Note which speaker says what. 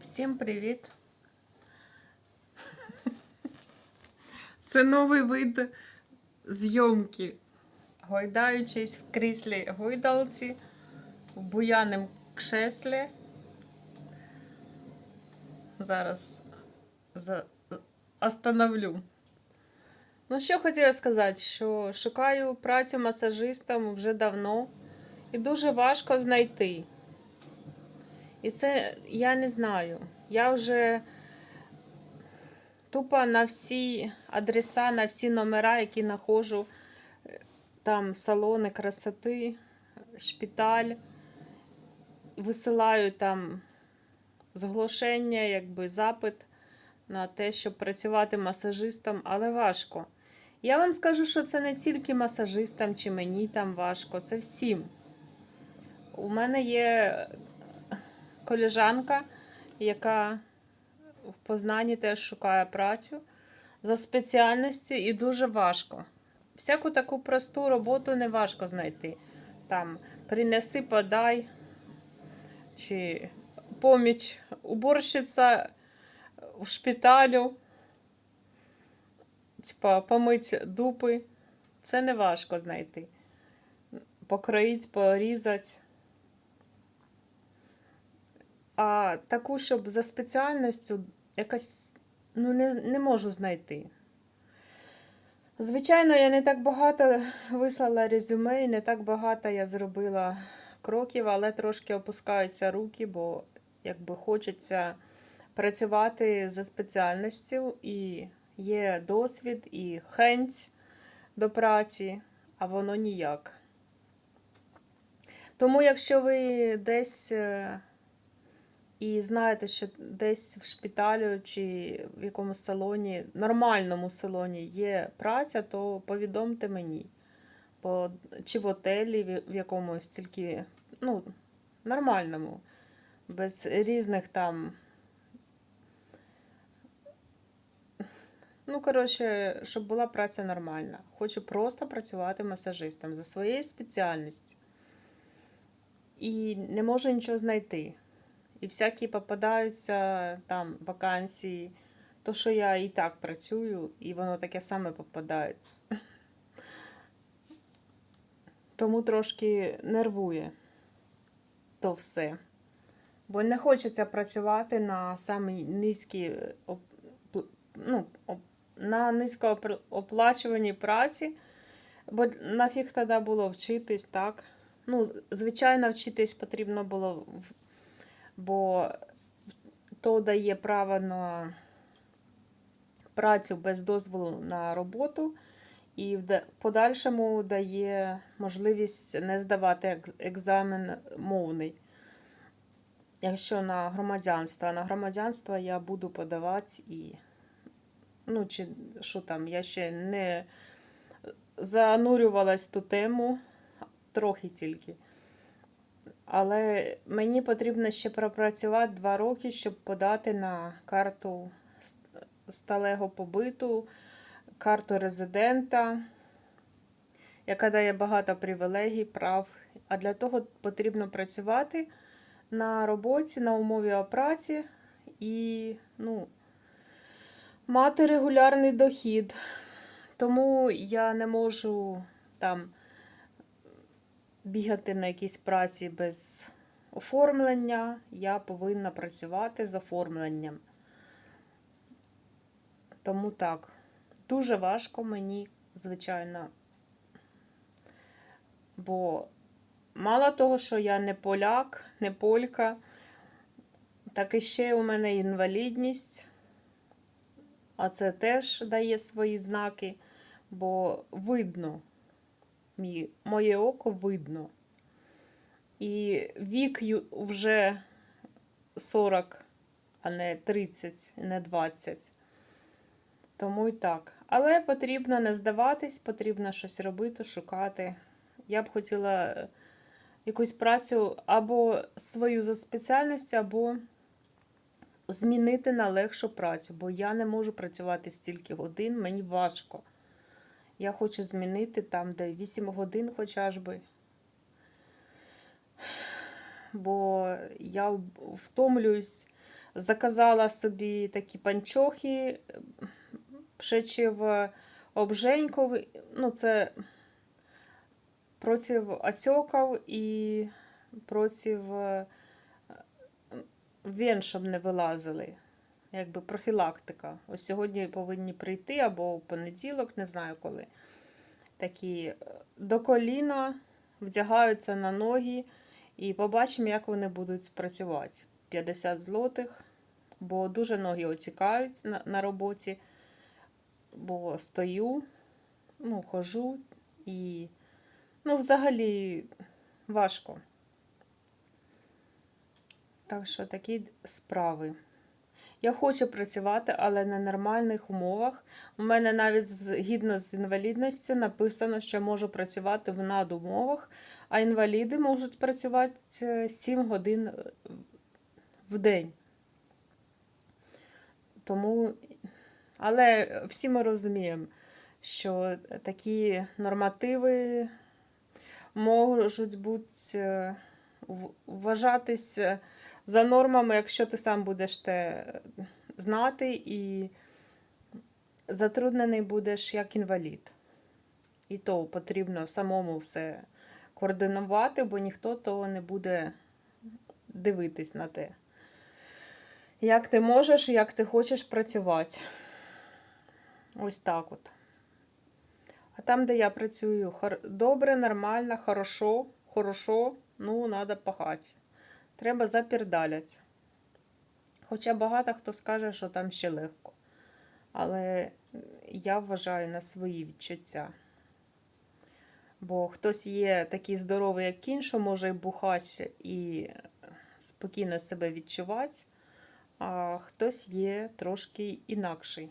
Speaker 1: Всім привіт! Це новий вид зйомки. Гойдаючись в кріслі гойдалці, в буяним кшеслі. Зараз за... остановлю. Ну, що хотіла сказати, що шукаю працю масажистом вже давно і дуже важко знайти. І це я не знаю. Я вже тупо на всі адреса, на всі номера, які знаходжу, е, там салони красоти, шпиталь, висилаю там зголошення, якби запит на те, щоб працювати масажистом, але важко. Я вам скажу, що це не тільки масажистам чи мені там важко, це всім. У мене є колежанка, яка в Познанні теж шукає працю за спеціальністю і дуже важко. Всяку таку просту роботу не важко знайти. Там принеси, подай, чи поміч уборщиця в шпиталю, типа помить дупи. Це не важко знайти. Покроїть, порізати. А таку, щоб за спеціальністю якось ну, не, не можу знайти. Звичайно, я не так багато вислала резюме і не так багато я зробила кроків, але трошки опускаються руки, бо якби хочеться працювати за спеціальністю і є досвід і хенць до праці, а воно ніяк. Тому, якщо ви десь е, і знаєте, що десь в шпиталі чи в якомусь салоні, нормальному салоні є праця, то повідомте мені. Бо, чи в отелі, в- якомусь тільки ну, нормальному, без різних там. Ну, коротше, щоб була праця нормальна. Хочу просто працювати масажистом за своєю спеціальністю. І не можу нічого знайти. І всякі попадаються там вакансії. То, що я і так працюю, і воно таке саме попадається. Тому трошки нервує то все. Бо не хочеться працювати на самій низькій ну, на низькооплачуваній праці, бо нафіг тоді було вчитись, так? Ну, звичайно, вчитись потрібно було бо то дає право на працю без дозволу на роботу, і в да- подальшому дає можливість не здавати екзамен мовний. Якщо на громадянство, на громадянство я буду подавати і, ну, чи що там, я ще не занурювалась ту тему, трохи тільки. Але мені потрібно ще пропрацювати два роки, щоб подати на карту ст- сталого побиту, карту резидента, яка дає багато привілегій, прав. А для того потрібно працювати на роботі, на умові о праці і ну, мати регулярний дохід. Тому я не можу там бігати на якійсь праці без оформлення, я повинна працювати з оформленням. Тому так, дуже важко мені, звичайно. Бо мало того, що я не поляк, не полька, так і ще у мене інвалідність. А це теж дає свої знаки, бо видно мій, моє око видно. І вік вже 40, а не 30, не 20. Тому і так. Але потрібно не здаватись, потрібно щось робити, шукати. Я б хотіла е, якусь працю або свою за спеціальністю, або змінити на легшу працю, бо я не можу працювати стільки годин, мені важко. Я хочу змінити там, де 8 годин хоча ж би. Бо я втомлююсь Заказала собі такі панчохи, пшечив обженьков, ну це проти отеків і проти е, вен, щоб не вилазили. Якби профілактика. Ось сьогодні повинні прийти або в понеділок, не знаю коли. Такі е, до коліна вдягаються на ноги і побачимо, як вони будуть працювати. 50 злотих, бо дуже ноги оцікають на, на роботі, бо стою, ну, хожу і, ну, взагалі важко. Так що такі справи. Я хочу працювати, але на нормальних умовах. У мене навіть згідно з інвалідністю написано, що можу працювати в надумовах, а інваліди можуть працювати 7 годин в день. Тому, але всі ми розуміємо, що такі нормативи можуть бути е, в- вважатись е, за нормами, якщо ти сам будеш те знати і затруднений будеш як інвалід. І то потрібно самому все координувати, бо ніхто того не буде дивитись на те. Як ти можеш, і як ти хочеш працювати. Ось так от. А там, де я працюю, добре, нормально, хорошо, хорошо, ну, треба пахати. Треба запірдаляти. Хоча багато хто скаже, що там ще легко. Але я вважаю на свої відчуття. Бо хтось є такий здоровий, як кінь, що може бухати і спокійно себе відчувати, а хтось є трошки інакший.